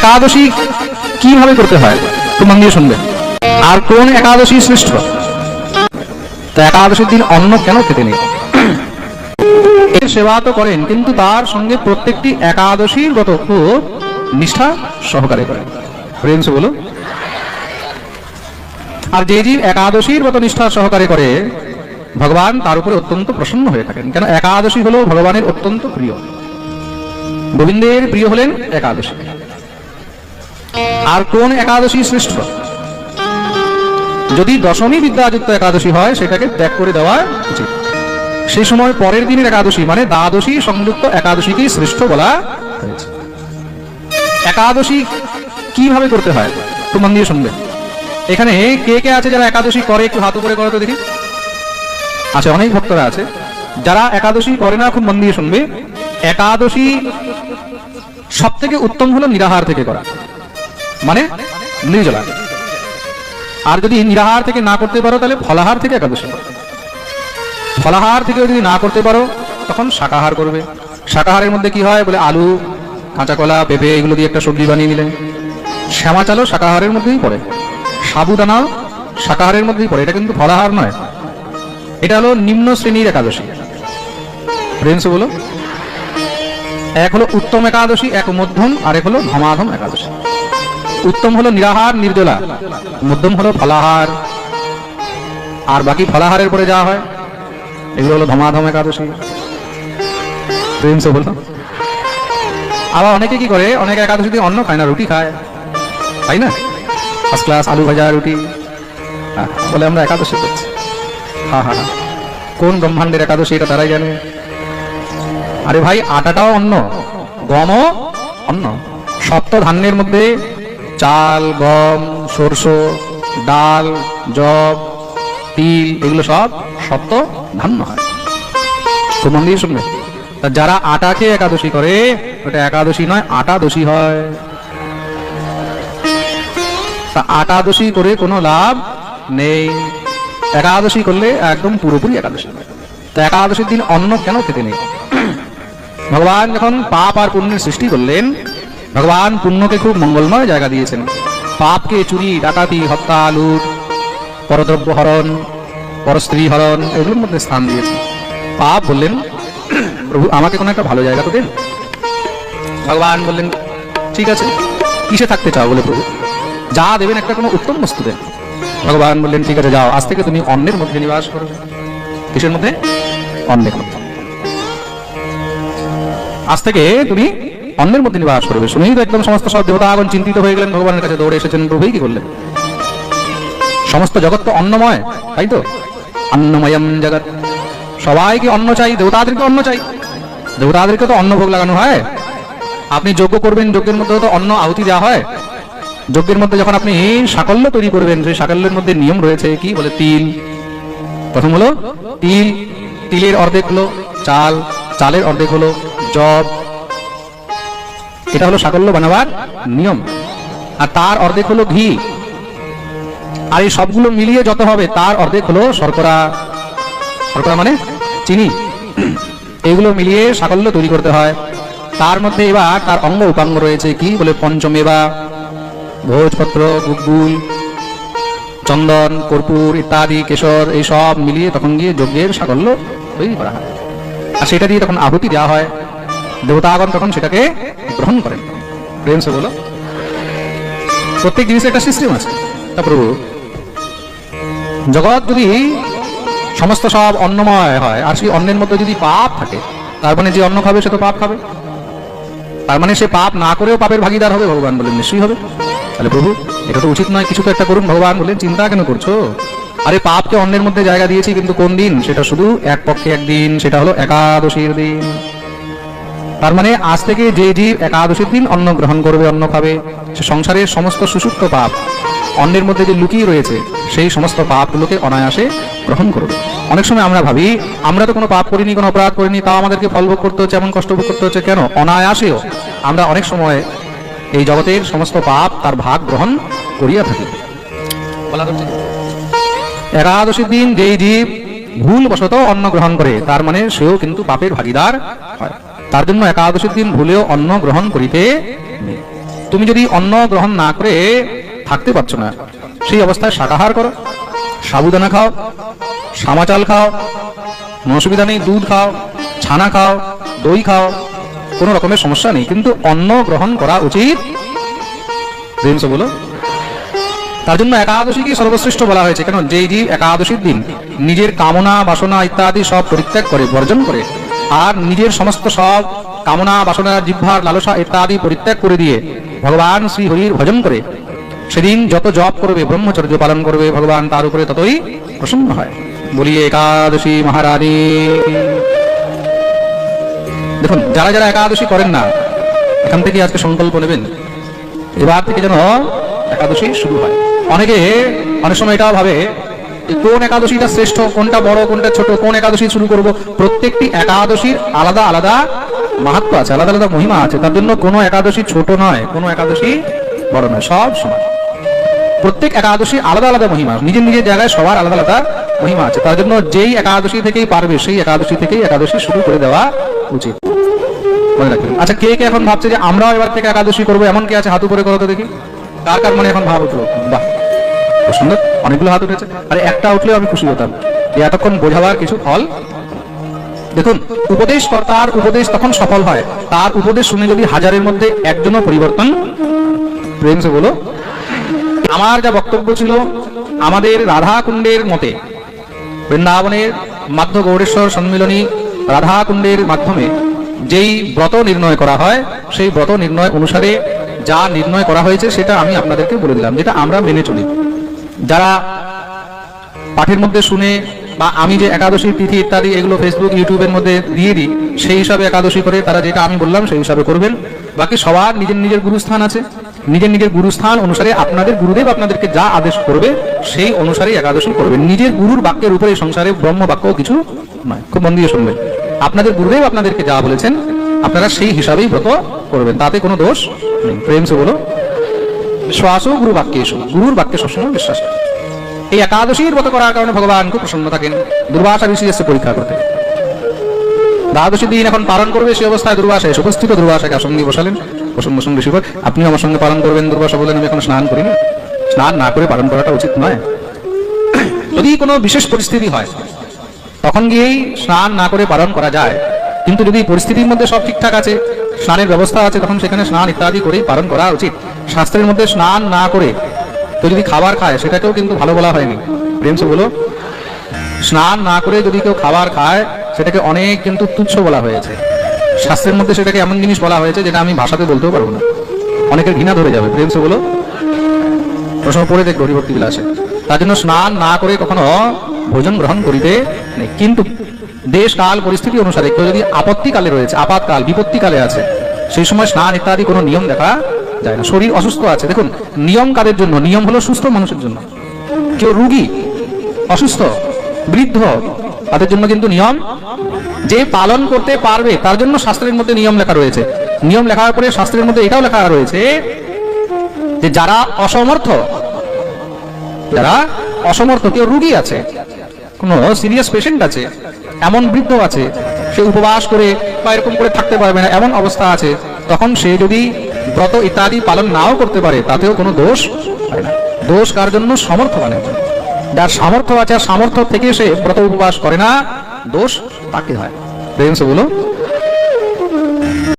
একাদশী কীভাবে করতে হয়? মন দিয়ে শুনবে। আর কোন একাদশী শ্রেষ্ঠ? তা একাদশীর দিন অন্ন কেন খেতে নেই? সেবা তো করেন, কিন্তু তার সঙ্গে প্রত্যেকটি একাদশীর গত খুব নিষ্ঠা সহকারে করেন। প্রেম সে বলো আর যে জীব একাদশীর মতো নিষ্ঠা সহকারে করে, ভগবান তার উপরে অত্যন্ত প্রসন্ন হয়ে থাকেন। কেন একাদশী হলো ভগবানের অত্যন্ত প্রিয়। গোবিন্দের প্রিয় হলেন একাদশী। আর কোন একাদশী শ্রেষ্ঠ? যদি দশমী বিদ্যাযুক্ত একাদশী হয়, সেটাকে ত্যাগ করে দেওয়া উচিত। সেই সময় পরের দিনের একাদশী মানে দ্বাদশী সংযুক্ত একাদশীকেই শ্রেষ্ঠ বলা হয়েছে। একাদশী কীভাবে করতে হয়? একটু মন দিয়ে শুনবে এখানে কে কে আছে যারা একাদশী করে? একটু হাত উপরে করে তো দেখি। আচ্ছা অনেক ভক্তরা আছে। যারা একাদশী করে না, খুব মন দিয়ে শুনবে। একাদশী সব থেকে উত্তম হলো নিরাহার থেকে করা। মানে নির্জলা। আর যদি নিরাহার থেকে না করতে পারো, তাহলে ফলাহার থেকে একাদশী। ফলাহার থেকে যদি না করতে পারো, তখন শাকাহার করবে। শাকাহারের মধ্যে কি হয়? বলে আলু কাঁচা কলা পেঁপে, এগুলো দিয়ে একটা সবজি বানিয়ে নিলে। শ্যামা চালও শাকাহারের মধ্যেই পড়ে। সাবুদানাও শাকাহারের মধ্যেই পড়ে। এটা কিন্তু ফলাহার নয়। এটা হলো নিম্ন শ্রেণির একাদশী। প্রেমস বলো। এক হলো উত্তম একাদশী, এক মধ্যম আর এক হলো ধমাধম একাদশী। উত্তম হলো নিরাহার নির্জলা। মধ্যম হলো ফলাহার। আর বাকি ফলাহারের পরে যা হয় এগুলো হলো ধমাধম একাদশী। প্রেমস বলো আবার অনেকে কি করে অনেকে একাদশী দিয়ে অন্ন খায় না রুটি খায়। তাই না? ফার্স্ট ক্লাস আলু ভাজা রুটি। হ্যাঁ, বলে আমরা একাদশী করছি। হ্যাঁ হ্যাঁ। কোন ব্রহ্মাণ্ডের একাদশী এটা তারাই জানে। আরে ভাই আটাটাও অন্ন গমও অন্ন। সপ্ত ধান্যের মধ্যে চাল, গম, সর্ষ, ডাল জব তিল, এগুলো সব সপ্ত ধান্য হয়। তো মন দিয়ে শুনবে যারা আটা খেয়ে একাদশী করে, ওটা একাদশী নয় আটা দোষী হয়। তা আটাদশী করে কোনো লাভ নেই। একাদশী করলে একদম পুরোপুরি একাদশী তা একাদশীর দিন অন্ন কেন খেতে নেই? ভগবান যখন পাপ আর পুণ্যের সৃষ্টি করলেন ভগবান পুণ্যকে খুব মঙ্গলময় জায়গা দিয়েছেন। পাপকে চুরি, ডাকাতি, হত্যা, লুট, পরদ্রব্য হরণ, পরস্ত্রী হরণ, এগুলোর মধ্যে স্থান দিয়েছেন। পাপ বললেন, প্রভু, আমাকে কোনো একটা ভালো জায়গা তো দেন। ভগবান বললেন, ঠিক আছে, কিসে থাকতে চাও? বলে প্রভু, যা দেবেন একটা কোনো উত্তম বস্তু দেন। ভগবান বললেন, ঠিক আছে, যাও, আজ থেকে তুমি অন্যের মধ্যে নিবাস করবে কিসের মধ্যে? অন্যের মধ্যে। আজ থেকে তুমি অন্যের মধ্যে নিবাস করবে। শুনেই তো একদম সমস্ত সব দেবতা আগুন চিন্তিত হয়ে গেলেন, ভগবানের কাছে দৌড়ে এসেছেন প্রভুই কি করলেন? সমস্ত জগৎ তো অন্নময়, তাই তো? অন্নময়ম জগৎ। সবাইকে অন্ন চাই, দেবতাদেরকে অন্ন চাই। দেবতাদেরকে তো অন্ন ভোগ লাগানো হয়। আপনি যজ্ঞ করবেন, যজ্ঞের মধ্যে তো অন্ন আহুতি দেওয়া হয়। যজ্ঞের মধ্যে যখন আপনি সাকল্য তৈরি করবেন, সেই সাকল্যের মধ্যে নিয়ম রয়েছে কি? বলে তিল। প্রথম হলো তিল। তিলের অর্ধেক হলো চাল, চালের অর্ধেক হলো জব এটা হলো সাকল্য বানাবার নিয়ম। আর তার অর্ধেক হলো ঘি। আর এই সবগুলো মিলিয়ে যত হবে, তার অর্ধেক হলো শর্করা। শর্করা মানে চিনি। এগুলো মিলিয়ে সাকল্য তৈরি করতে হয়। তার মধ্যে এবার তার অঙ্গ উপাঙ্গ রয়েছে কি বলে পঞ্চমেবা ভোজপত্র গুগুল চন্দন, কর্পূর ইত্যাদি, কেশর, এই সব মিলিয়ে তখন গিয়ে যজ্ঞের সাকল্য তৈরি করা হয়। আর সেটা দিয়ে তখন আহুতি দেওয়া হয়। দেবতাগণ তখন সেটাকে গ্রহণ করেন। প্রেম সে বলো। প্রত্যেক জিনিসের একটা সিস্টেম আছে। তা প্রভু, জগৎ যদি সমস্ত সব অন্নময় হয়, আর সেই অন্নের মধ্যে যদি পাপ থাকে, তার মানে যে অন্ন খাবে সে তো পাপ খাবে। তার মানে সে পাপ না করেও পাপের ভাগিদার হবে, ভগবান বললেন, নিশ্চয়ই হবে। তাহলে প্রভু, এটা তো উচিত নয়, কিছু তো একটা করুন, ভগবান বললেন, চিন্তা কেন করছ? আরে পাপকে অন্যের মধ্যে জায়গা দিয়েছি, কিন্তু কোন দিন? সেটা শুধু এক পক্ষে একদিন, সেটা হলো একাদশীর দিন। তার মানে আজ থেকে যে জীব একাদশীর দিন অন্ন গ্রহণ করবে, অন্ন খাবে, সে সংসারের সমস্ত সুসুপ্ত পাপ অন্যের মধ্যে যে লুকিয়ে রয়েছে, সেই সমস্ত পাপগুলোকে অনায়াসে গ্রহণ করবে। অনেক সময় আমরা ভাবি, আমরা তো কোনো পাপ করিনি, কোনো অপরাধ করিনি, তাও আমাদেরকে ফল ভোগ করতে হচ্ছে, এমন কষ্ট ভোগ করতে হচ্ছে কেন? অনায়াসেও আমরা অনেক সময় এই জগতের সমস্ত পাপ তার ভাগ গ্রহণ করিয়া থাকি। একাদশীর দিন যেই জীব ভুল বশত অন্ন গ্রহণ করে, তার মানে সেও কিন্তু পাপের ভাগিদার হয়। তার জন্য একাদশীর দিন ভুলেও অন্ন গ্রহণ করিতে তুমি যদি অন্ন গ্রহণ না করে থাকতে পারছ না, সেই অবস্থায় শাকাহার করো, সাবুদানা খাও, সামা চাল খাও কোনো অসুবিধা নেই, দুধ খাও, ছানা খাও, দই খাও, কোনো রকমের সমস্যা নেই, কিন্তু অন্ন গ্রহণ করা উচিত। বলো। তার জন্য একাদশীকে সর্বশ্রেষ্ঠ বলা হয়েছে, কেন? যেই যে একাদশীর দিন নিজের কামনা, বাসনা ইত্যাদি সব পরিত্যাগ করে, বর্জন করে আর নিজের সমস্ত সব কামনা, বাসনা জিহ্বার লালসা ইত্যাদি পরিত্যাগ করে দিয়ে ভগবান শ্রী হরির ভজন করে সেদিন যত জপ করবে, ব্রহ্মচর্য পালন করবে, ভগবান তার উপরে ততই প্রসন্ন হয়। বলি একাদশী মহারানী। দেখুন, যারা যারা একাদশী করেন না, এখান থেকে আজকে সংকল্প নেবেন। এবার থেকে যেন একাদশী শুরু হয়। অনেকে অনেক সময় এটাও ভাবে কোন একাদশীটা শ্রেষ্ঠ, কোনটা বড়, কোনটা ছোট, কোন একাদশী শুরু করব? প্রত্যেকটি একাদশীর আলাদা আলাদা মাহাত্ম আছে, আলাদা আলাদা মহিমা আছে। তার জন্য কোনো একাদশী ছোট নয়, কোনো একাদশী বড় নয়, সব সমান। প্রত্যেক একাদশী আলাদা আলাদা মহিমা, নিজের নিজের জায়গায় সবার আলাদা আলাদা মহিমা আছে। তার জন্য যেই একাদশী থেকেই পারবে, সেই একাদশী থেকেই একাদশী শুরু করে দেওয়া উচিত। মনে রাখবেন? আচ্ছা কে কে এখন ভাবছে যে আমরাও এবার থেকে একাদশী করব? এমন কি আছে হাত উপরে করো তো দেখি। কার কার মনে এখন ভাব উঠল? বাহ। সুন্দর। অনেকগুলো হাত উঠেছে। আরে একটা উঠলেও আমি খুশি হতাম। এতক্ষণ বোঝাবার কিছু ফল? দেখুন উপদেশ কর্তার উপদেশ তখন সফল হয়। তার উপদেশ শুনে যদি হাজারের মধ্যে একজনও পরিবর্তন, প্রেম সে বলো, আমার যা বক্তব্য ছিল, আমাদের রাধা কুণ্ডের মতে, বৃন্দাবনের মাধ্য গৌরেশ্বর সম্মিলনী রাধা কুণ্ডের মাধ্যমে যেই ব্রত নির্ণয় করা হয়, সেই ব্রত নির্ণয় অনুসারে যা নির্ণয় করা হয়েছে, সেটা আমি আপনাদেরকে বলে দিলাম, যেটা আমরা মেনে চলি। যারা পাঠের মধ্যে শুনে বা আমি যে একাদশী তিথি ইত্যাদি এগুলো ফেসবুক ইউটিউবের মধ্যে দিয়ে দিই, সেই হিসাবে একাদশী করে তারা যেটা আমি বললাম সেই হিসাবে করবেন। বাকি সবার নিজের নিজের গুরুস্থান আছে। নিজের নিজের গুরুস্থান অনুসারে আপনাদের গুরুদেব আপনাদেরকে যা আদেশ করবে, সেই অনুসারে একাদশী করবেন। নিজের গুরুর বাক্যের উপরে সংসারে ব্রহ্ম বাক্য কিছু নয়। খুব মন দিয়ে শুনবেন। আপনাদের গুরুদেব আপনাদেরকে যা বলেছেন, আপনারা সেই হিসাবেই ব্রত করবেন। তাতে কোনো দোষ নেই। প্রেম সে বলো শ্বাসও গুরু বাক্যে এসো গুরুর বাক্যে সবসময় বিশ্বাস এই একাদশীর ব্রত করার কারণে ভগবান খুব প্রসন্ন থাকেন দুর্বাসা ঋষি এসে পরীক্ষা করতে দ্বাদশী দিন এখন পালন করবে সেই অবস্থায় দুর্বাসা এসে উপস্থিত দুর্বাসাকে আসঙ্গে বসালেন বসুন বসুন ঋষি আপনি আমার সঙ্গে পালন করবেন দুর্বাসা বলেন আমি এখন স্নান করিনি স্নান না করে পালন করাটা উচিত নয় যদি কোনো বিশেষ পরিস্থিতি হয় তখন গিয়েই স্নান না করে পালন করা যায় কিন্তু যদি পরিস্থিতির মধ্যে সব ঠিকঠাক আছে স্নানের ব্যবস্থা আছে তখন সেখানে স্নান ইত্যাদি করেই পালন করা উচিত শাস্ত্রের মধ্যে স্নান না করে তো যদি খাবার খায়, সেটাকেও কিন্তু ভালো বলা হয়নি। প্রেম সে বলো, স্নান না করে যদি কেউ খাবার খায়, সেটাকে অনেক কিন্তু তুচ্ছ বলা হয়েছে। শাস্ত্রের মধ্যে সেটাকে এমন জিনিস বলা হয়েছে যেটা আমি ভাষাতে বলতেও পারব না। অনেকের ঘৃণা ধরে যাবে, প্রেম সে বলো। প্রশ্ন পড়ে দেখব হরিভক্তি বিলাসে তার জন্য স্নান না করে কখনো ভোজন গ্রহণ করিতে নেই। কিন্তু দেশ কাল পরিস্থিতি অনুসারে কেউ যদি আপত্তিকালে রয়েছে, আপাতকাল, বিপত্তিকালে আছে, সেই সময় স্নান ইত্যাদি কোনো নিয়ম দেখা যায় না? শরীর অসুস্থ আছে। দেখুন, নিয়ম কাদের জন্য? নিয়ম হলো সুস্থ মানুষের জন্য। কেউ রুগী, অসুস্থ, বৃদ্ধ, তাদের জন্য কিন্তু নিয়ম, যে পালন করতে পারবে, তার জন্য শাস্ত্রের মধ্যে নিয়ম লেখা রয়েছে। নিয়ম লেখার পরে শাস্ত্রের মধ্যে এটাও লেখা রয়েছে যে যারা অসমর্থ যারা অসমর্থ, কেউ রুগী আছে, কোনো সিরিয়াস পেশেন্ট আছে, এমন বৃদ্ধ আছে, সে উপবাস করে বা এরকম করে থাকতে পারবে না, এমন অবস্থা আছে, তখন সে যদি ব্রত ইত্যাদি পালন নাও করতে পারে, তাতেও কোনো দোষ হয় না। দোষ কার জন্য? সমর্থবানের জন্য। যার সামর্থ্য আছে সামর্থ্য থেকে সে ব্রত উপবাস করে না, দোষ তাকে হয়। প্রেম বলো।